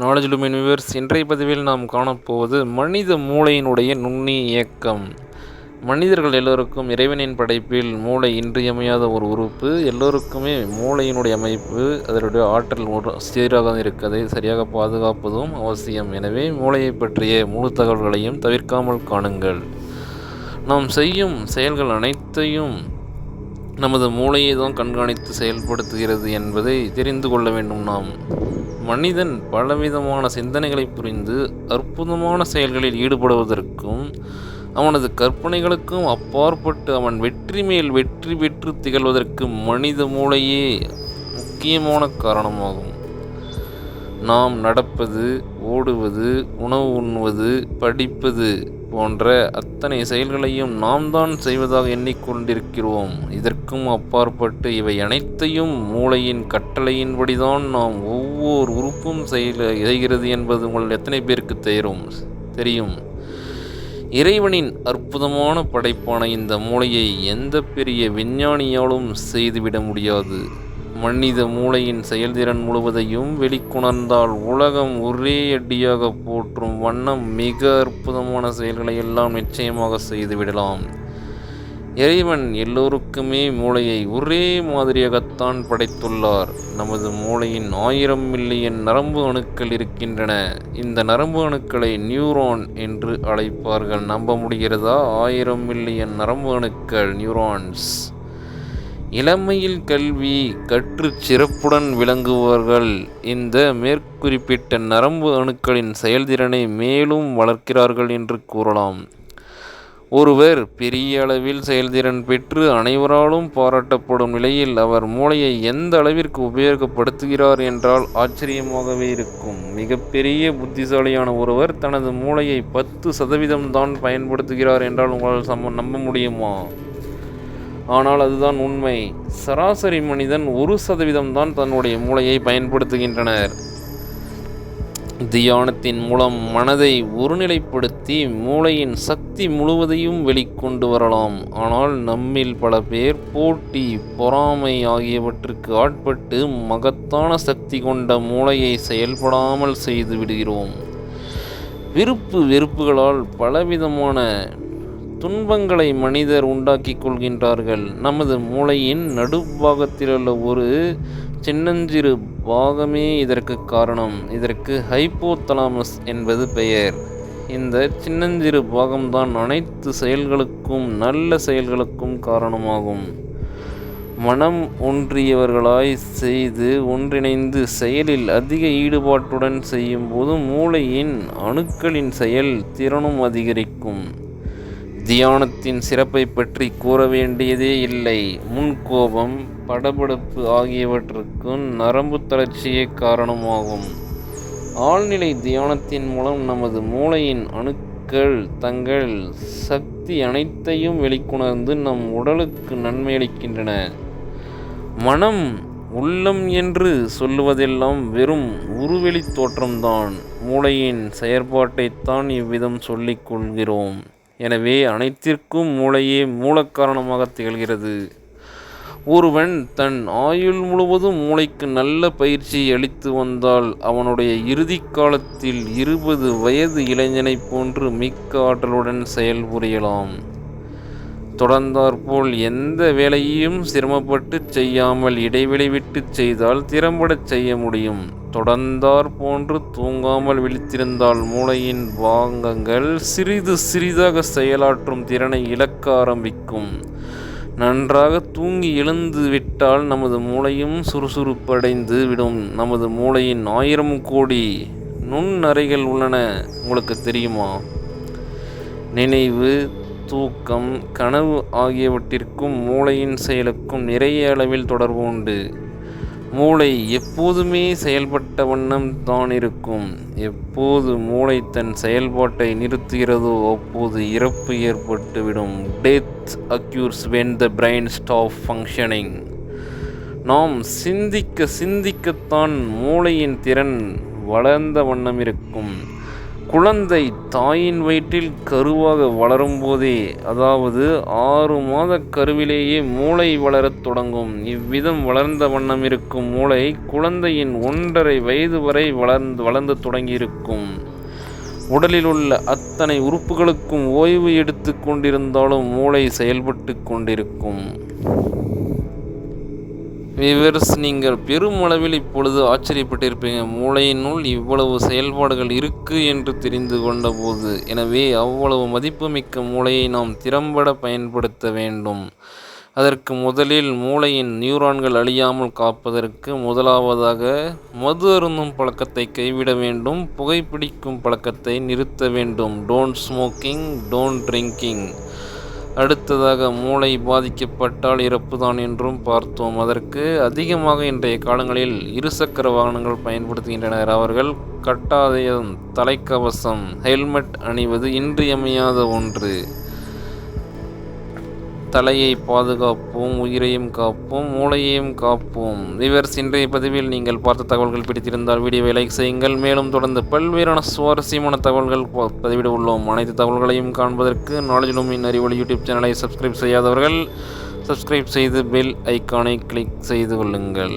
Knowledge லுமின் viewers இன்றைய பதிவில் நாம் காணப்போவது மனித மூளையினுடைய நுண்ணிய இயக்கம். மனிதர்கள் எல்லோருக்கும் இறைவனின் படைப்பில் மூளை இன்றியமையாத ஒரு உறுப்பு. எல்லோருக்குமே மூளையினுடைய அமைப்பு அதனுடைய ஆற்றல் சீராக இருக்கதை சரியாக பாதுகாப்பதும் அவசியம். எனவே மூளையை பற்றிய முழு தகவல்களையும் தவிர்க்காமல் காணுங்கள். நாம் செய்யும் செயல்கள் அனைத்தையும் நமது மூளையை தான் கண்காணித்து செயல்படுத்துகிறது என்பதை தெரிந்து கொள்ள வேண்டும் நாம். மனிதன் பலவிதமான சிந்தனைகளை புரிந்து அற்புதமான செயல்களில் ஈடுபடுவதற்கும் அவனது கற்பனைகளுக்கும் அப்பாற்பட்டு அவன் வெற்றி மேல் வெற்றி பெற்று திகழ்வதற்கு மனித மூளையே முக்கியமான காரணமாகும். நாம் நடப்பது ஓடுவது உணவு உண்ணுவது படிப்பது போன்ற அத்தனை செயல்களையும் நாம் தான் செய்வதாக எண்ணிக்கொண்டிருக்கிறோம். இதற்கும் அப்பாற்பட்டு இவை அனைத்தையும் மூளையின் கட்டளையின்படிதான் நாம் ஒவ்வொரு உறுப்பும் செய்கிறது என்பது உங்கள் எத்தனை பேருக்கு தெரியும் தெரியும். இறைவனின் அற்புதமான படைப்பான இந்த மூளையை எந்த பெரிய விஞ்ஞானியாலும் செய்துவிட முடியாது. மனித மூளையின் செயல்திறன் முழுவதையும் வெளிக்கொணர்ந்தால் உலகம் ஒரே அடியாக போற்றும் வண்ணம் மிக அற்புதமான செயல்களை எல்லாம் நிச்சயமாக செய்துவிடலாம். இறைவன் எல்லோருக்குமே மூளையை ஒரே மாதிரியாகத்தான் படைத்துள்ளார். நமது மூளையின் ஆயிரம் மில்லியன் நரம்பு அணுக்கள் இருக்கின்றன. இந்த நரம்பு அணுக்களை நியூரான் என்று அழைப்பார்கள். நம்ப முடிகிறதா? ஆயிரம் மில்லியன் நரம்பு அணுக்கள் நியூரான்ஸ். இளமையில் கல்வி கற்று சிறப்புடன் விளங்குபவர்கள் இந்த மேற்குறிப்பிட்ட நரம்பு அணுக்களின் செயல்திறனை மேலும் வளர்க்கிறார்கள் என்று கூறலாம். ஒருவர் பெரிய அளவில் செயல்திறன் பெற்று அனைவராலும் பாராட்டப்படும் நிலையில் அவர் மூளையை எந்த அளவிற்கு உபயோகப்படுத்துகிறார் என்றால் ஆச்சரியமாகவே இருக்கும். மிகப்பெரிய புத்திசாலியான ஒருவர் தனது மூளையை பத்து சதவீதம் தான் பயன்படுத்துகிறார் என்றால் உங்களால் சம நம்ப முடியுமா? ஆனால் அதுதான் உண்மை. சராசரி மனிதன் ஒரு சதவீதம் தான் தன்னுடைய மூளையை பயன்படுத்துகின்றனர். தியானத்தின் மூலம் மனதை ஒருநிலைப்படுத்தி மூளையின் சக்தி முழுவதையும் வெளிக்கொண்டு வரலாம். ஆனால் நம்மில் பல பேர் போட்டி பொறாமை ஆகியவற்றுக்கு ஆட்பட்டு மகத்தான சக்தி கொண்ட மூளையை செயல்படாமல் செய்து விடுகிறோம். விருப்பு வெறுப்புகளால் பலவிதமான துன்பங்களை மனிதர் உண்டாக்கி கொள்கின்றார்கள். நமது மூளையின் நடுப்பாகத்திலுள்ள ஒரு சின்னஞ்சிறு பாகமே இதற்கு காரணம். இதற்கு ஹைப்போதலாமஸ் என்பது பெயர். இந்த சின்னஞ்சிறு பாகம்தான் அனைத்து செயல்களுக்கும் நல்ல செயல்களுக்கும் காரணமாகும். மனம் ஒன்றியவர்களாய் செய்து ஒன்றிணைந்து செயலில் அதிக ஈடுபாட்டுடன் செய்யும்போது மூளையின் அணுக்களின் செயல் திறனும் அதிகரிக்கும். தியானத்தின் சிறப்பை பற்றி கூற வேண்டியதே இல்லை. முன்கோபம் படபடப்பு ஆகியவற்றுக்கும் நரம்பு தளர்ச்சியே காரணமாகும். ஆழ்நிலை தியானத்தின் மூலம் நமது மூளையின் அணுக்கள் தங்கள் சக்தி அனைத்தையும் வெளிக்கொணர்ந்து நம் உடலுக்கு நன்மையளிக்கின்றன மனம் உள்ளம் என்று சொல்லுவதெல்லாம் வெறும் உருவெளி தோற்றம்தான். மூளையின் செயற்பாட்டைத்தான் இவ்விதம் சொல்லிக் கொள்கிறோம். எனவே அனைத்திற்கும் மூளையே மூலக்காரணமாக திகழ்கிறது. ஒருவன் தன் ஆயுள் முழுவதும் மூளைக்கு நல்ல பயிற்சி அளித்து வந்தால் அவனுடைய இறுதி காலத்தில் இருபது வயது இளைஞனைப் போன்று மிக்க ஆற்றலுடன் செயல்புரியலாம். தொடர்ந்தாற்போல் எந்த வேலையையும் சிரமப்பட்டு செய்யாமல் இடைவெளி விட்டு செய்தால் திறம்பட செய்ய முடியும். தொடர்ந்தார் போன்று தூங்காமல் விழித்திருந்தால் மூளையின் பாகங்கள் சிறிது சிறிதாக செயலாற்றும் திறனை இழக்க ஆரம்பிக்கும். நன்றாக தூங்கி எழுந்து விட்டால் நமது மூளையும் சுறுசுறுப்படைந்து விடும். நமது மூளையின் ஆயிரம் கோடி நுண்ணறைகள் உள்ளன. உங்களுக்கு தெரியுமா? நினைவு தூக்கம் கனவு ஆகியவற்றிற்கும் மூளையின் செயலுக்கும் நிறைய அளவில் தொடர்பு உண்டு. மூளை எப்போதுமே செயல்பட்ட வண்ணம் தான் இருக்கும். எப்போது மூளை தன் செயல்பாட்டை நிறுத்துகிறதோ அப்போது இறப்பு ஏற்பட்டுவிடும். Death occurs when the brain stop functioning நாம் சிந்திக்க சிந்திக்கத்தான் மூளையின் திறன் வளர்ந்த வண்ணம் இருக்கும். குழந்தை தாயின் வயிற்றில் கருவாக வளரும்போதே அதாவது ஆறு மாத கருவிலேயே மூளை வளரத் தொடங்கும். இவ்விதம் வளர்ந்த வண்ணம் இருக்கும் மூளை குழந்தையின் ஒன்றரை வயது வரை வளர்ந்து வளர்ந்து தொடங்கியிருக்கும். உடலில் உள்ள அத்தனை உறுப்புகளுக்கும் ஓய்வு எடுத்து கொண்டிருந்தாலும் மூளை செயல்பட்டு கொண்டிருக்கும். விவர்ஸ் நீங்கள் பெருமளவில் இப்பொழுது ஆச்சரியப்பட்டிருப்பீங்க. மூளையினுள் இவ்வளவு செயல்பாடுகள் இருக்கு என்று தெரிந்து கொண்டபோது எனவே அவ்வளவு மதிப்புமிக்க மூளையை நாம் திறம்பட பயன்படுத்த வேண்டும். அதற்கு முதலில் மூளையின் நியூரான்கள் அழியாமல் காப்பதற்கு முதலாவதாக மது அருந்தும் பழக்கத்தை கைவிட வேண்டும் புகைப்பிடிக்கும் பழக்கத்தை நிறுத்த வேண்டும். டோன்ட் ஸ்மோக்கிங் டோன்ட் ட்ரிங்கிங் அடுத்ததாக மூளை பாதிக்கப்பட்டால் இறப்புதான் என்றும் பார்த்தோம். அதற்கு அதிகமாக இன்றைய காலங்களில் இருசக்கர வாகனங்கள் பயன்படுத்துகின்றனர். அவர்கள் கட்டாதயம் தலைக்கவசம் ஹெல்மெட் அணிவது இன்றியமையாத ஒன்று. தலையை பாதுகாப்போம் உயிரையும் காப்போம் மூளையையும் காப்போம். ரிவர்ஸ் இன்றைய பதிவில் நீங்கள் பார்த்த தகவல்கள் பிடித்திருந்தால் வீடியோவை லைக் செய்யுங்கள். மேலும் தொடர்ந்து பல்வேறான சுவாரஸ்யமான தகவல்கள் பதிவிட உள்ளோம் அனைத்து தகவல்களையும் காண்பதற்கு நாலேஜ் லூமின் அறிவொளி யூடியூப் சேனலை சப்ஸ்கிரைப் செய்யாதவர்கள் சப்ஸ்கிரைப் செய்து பெல் ஐக்கானை கிளிக் செய்து கொள்ளுங்கள்.